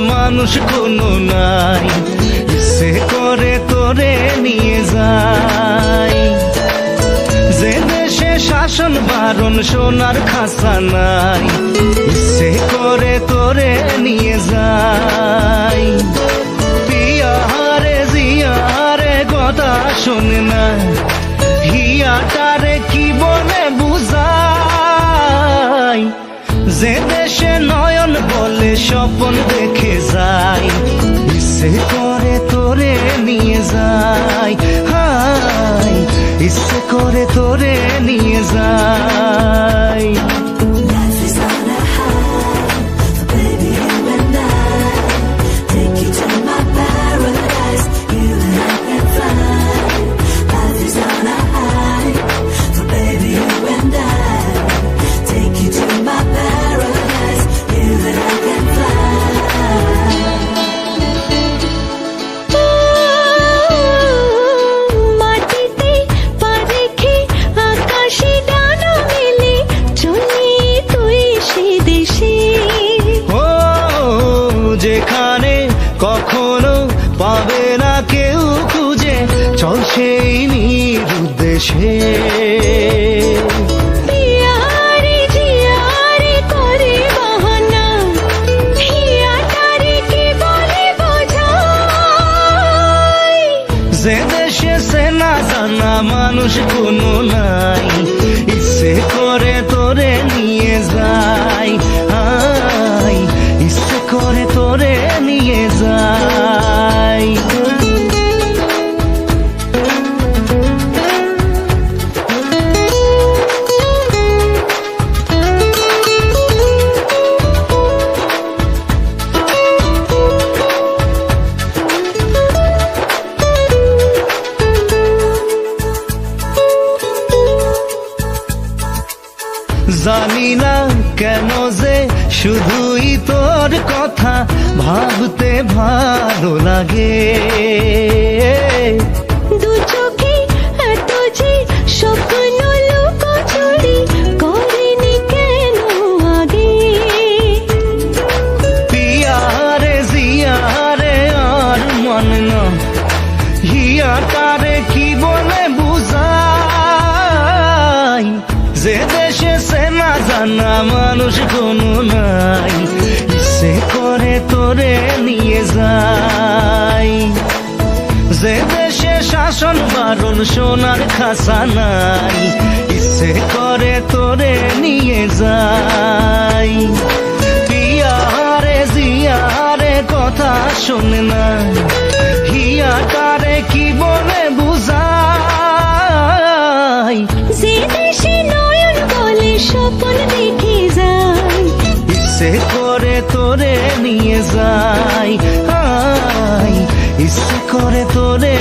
মানুষ কোনো নাই। সে করে তোরে নিয়ে যায়। যে দেশে শাসন বারণ, সোনার খাসা নাই। সে করে তোরে নিয়ে যায়। পিয়ারে জিয়ারে কথা শোনে না। হিয়াটারে কি বলে বুঝাই যে দেশে নয়ন বলে স্বপন দেখে যাই ইচ্ছে করে তোরে নিয়ে যাই, হাই, ইচ্ছে করে তোরে নিয়ে যায় কখনো পাবে না কেউ খুঁজে। চল সেই বলে বোঝাই। যে দেশে সে না জানা মানুষ কোনো নাই। ইচ্ছে করে তোরে নিয়ে যায়। জানি না কেন যে শুধুই তোর কথা ভাবতে ভালো লাগে। মানুষ নাই। সে করে তোরে নিয়ে যায়। যে দেশে শাসন বারণ সোনার খাসা নাই ইচ্ছে করে তোরে নিয়ে যাই পিয়ারে জিয়ারে কথা শোনে না, হিয়াটারে কি বলে বুঝাই যে দেশে নয়ন বলে স্বপ্ন যায় ইচ্ছে করে তোরে নিয়ে যাই। ইচ্ছে করে তোরে